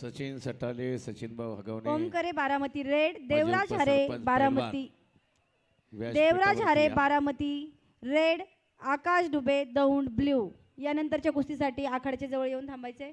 सचिन सटाले सचिन भाऊ हगवणे ओमकरे बारामती रेड देवराज हरे बारामती. देवराज हरे. बारामती रेड आकाश डुबे दौंड ब्ल्यू. यानंतरच्या कुस्तीसाठी आखाड्याच्या जवळ येऊन थांबायचे.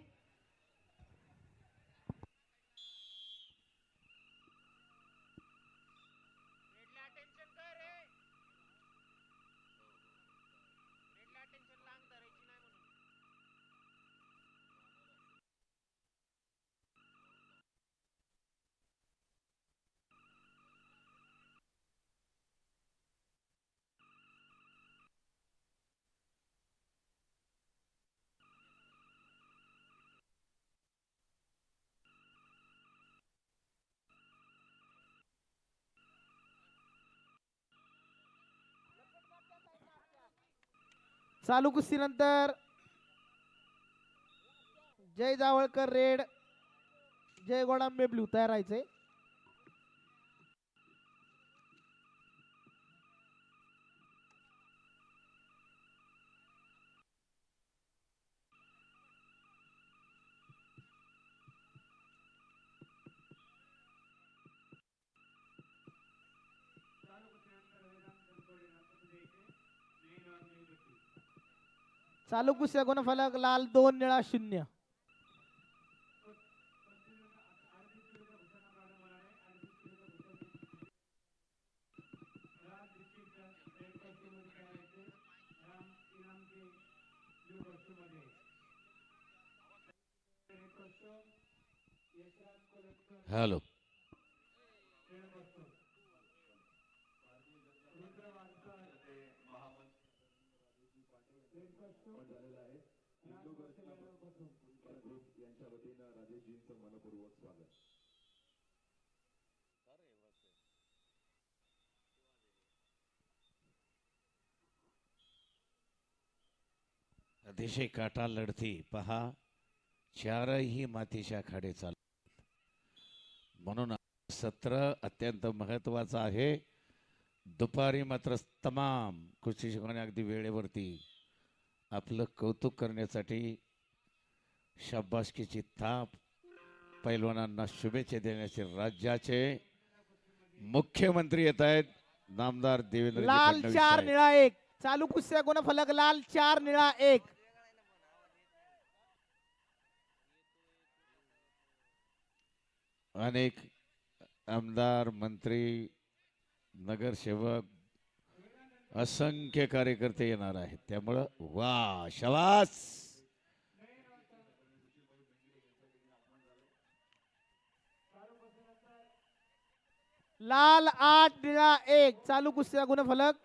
चालू कुस्तीनंतर. जय जावळकर रेड. जय गोडांबे ब्लू. तयार राहायचे चालू कुस्त्या गुणफलक लाल दोन निळा शून्य. हॅलो. अतिशय काटा लढती पहा चारही मातीच्या खाडे चालू म्हणून सत्र अत्यंत महत्वाचं आहे. दुपारी मात्र तमाम कुस्ती शिकवणे अगदी वेळेवरती आपलं कौतुक करण्यासाठी शाबासकीची थाप पैलवानांना शुभेच्छा देण्याचे राज्याचे मुख्यमंत्री येत आहेत. नामदार देवेंद्र लाल चार निळा एक. चालू कुस्त्या गुणफलक लाल चार निळा एक. अनेक आमदार मंत्री नगरसेवक असंख्य कार्यकर्ते येणार आहेत. त्यामुळं वा शवास लाल आठ निळा एक. चालू कुस्त्या गुणफलक.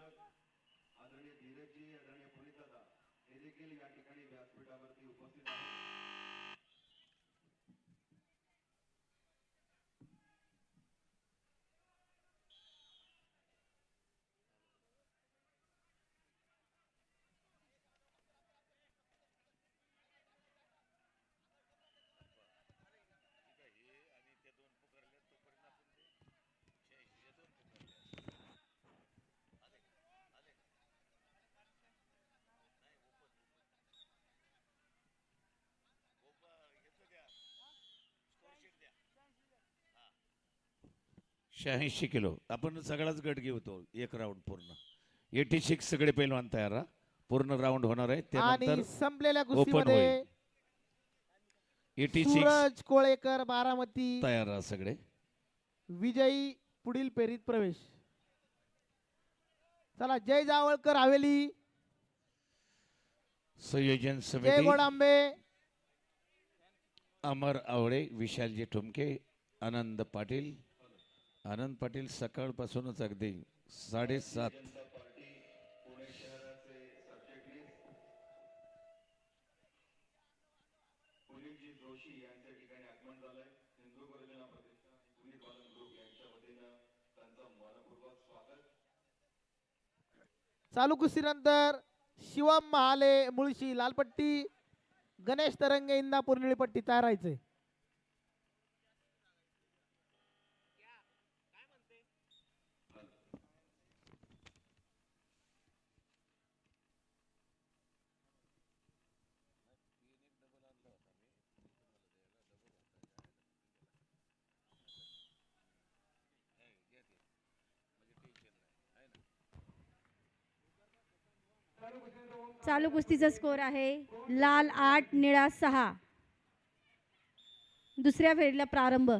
शहाऐंशी किलो. आपण सगळाच गट घेतो एक राऊंड पूर्ण. एटी सिक्स सगळे पैलवान तयार हा. पूर्ण राऊंड होणार आहे. त्यानंतर आणि संपलेल्या कुस्तीमध्ये. Eighty six Suraj Kolekar Baramati. तयार राहा सगळे. विजयी पुढील फेरीत प्रवेश. चला जय जावळकर हवेली. संयोजन जय समिती गोडांबे अमर आवळे विशालजी ठुमके आनंद पाटील. आनंद पाटील सकाळपासूनच अगदी साडेसात. चालू कुस्तीनंतर शिवम महाले मुळशी लालपट्टी गणेश तरंगे इंदापूर निळीपट्टी तयार चालू कुस्तीचा स्कोर आहे. लाल आठ निळा सहा. दुसऱ्या फेरीला प्रारंभ.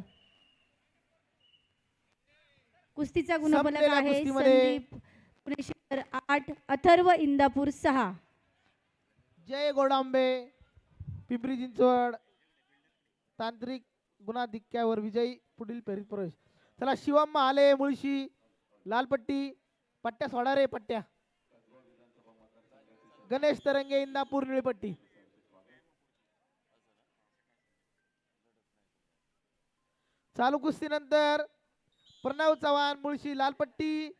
कुस्तीचा गुणफलक आहे संदीप आठ अथर्व इंदापूर सहा. जय गोडांबे पिंपरी चिंचवड तांत्रिक गुणाधिक्यावर विजयी पुढील फेरीत प्रवेश. चला शिवम महाले मुळशी लालपट्टी पट्ट्या सोडा रे पट्ट्या. गणेश तरंगे इंदापूर निळीपट्टी चालू कुस्तीनंतर प्रणव चव्हाण मुळशी लालपट्टी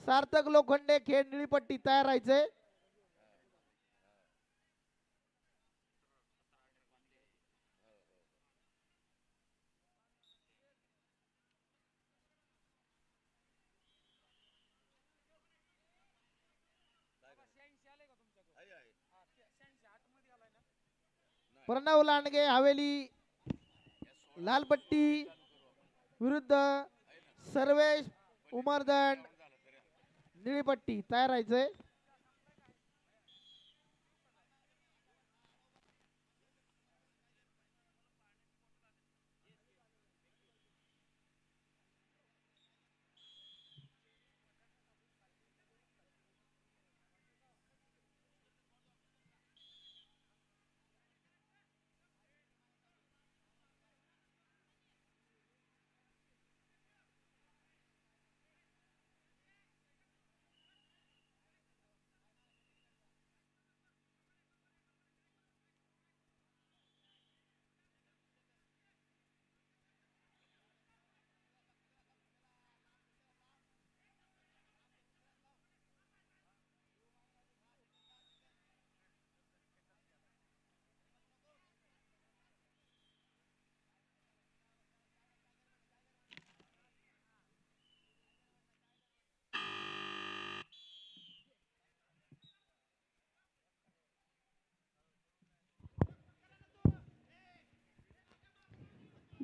सार्थक लोखंडे खेळ निळीपट्टी तयार राहायचंय प्रणव लांडगे हवेली लालपट्टी विरुद्ध सर्वेश उमरदंड निळीपट्टी. तयार राहायचंय.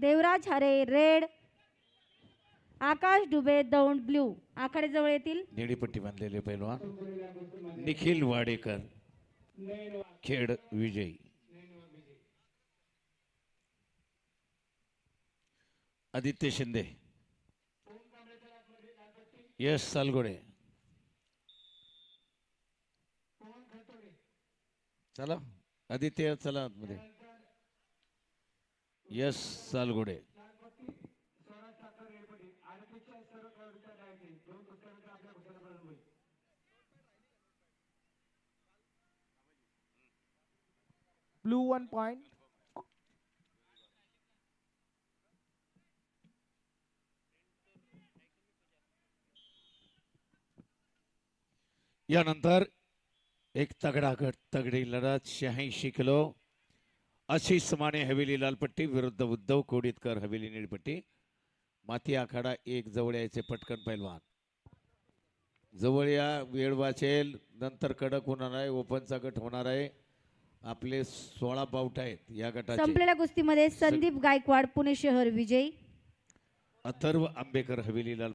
देवराज हरे रेड आकाश डुबे दौंड ब्ल्यू आखाडे जवळ येतील. निळीपट्टी बांधलेले पैलवान निखिल वाडेकर. खेड विजयी. आदित्य शिंदे. यश सालगोडे. चला. आदित्य चला आतमध्ये. Yash Salgode. Blue one point यानंतर एक तगडा गट तगडी लढत शहाऐंशी किलो. आशिष माने हवेली लालपट्टी विरुद्ध उद्धव कोडितकर हवेली निळपट्टी माती आखाडा एक जवळ यायचे पटकन पैलवान जवळ या वेळ वाचेल नंतर कडक होणार आहे ओपनचा गट होणार आहे आपले सोळा पावट आहेत या गटाचे संपलेल्या कुस्तीमध्ये संदीप गायकवाड पुणे शहर विजयी अथर्व आंबेकर हवेली लाल